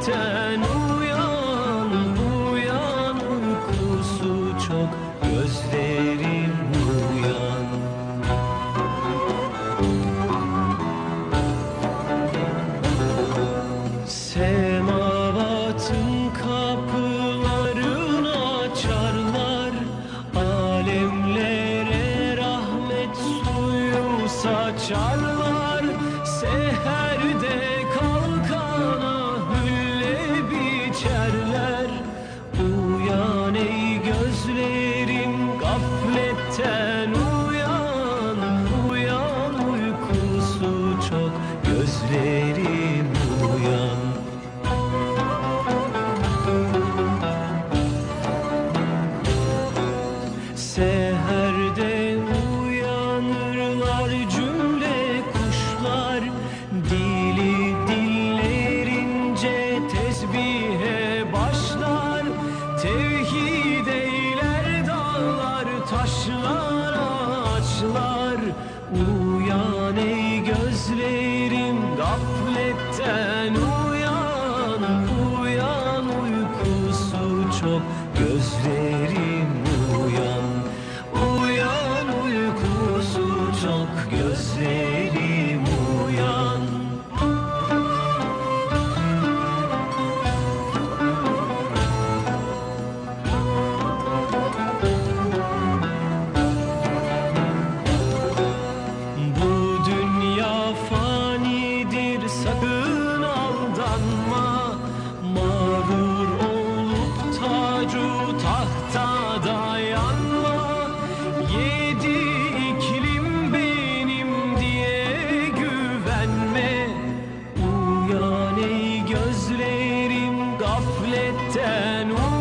Sen uyan, uyan uykusu çok Gözlerim uyan. Semavatın kapılarını açarlar Alemlere rahmet suyu saçarlar. Seherde Tevhid ten.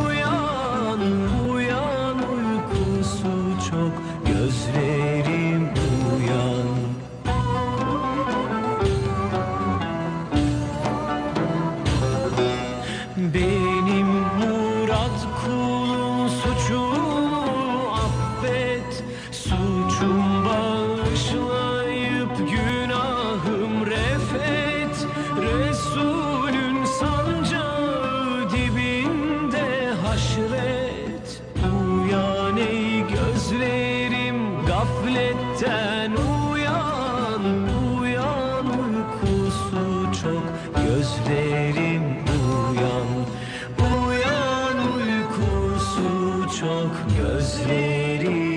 Gafletten uyan, uyan uykusu çok Gözlerim uyan, uyan uykusu çok Gözlerim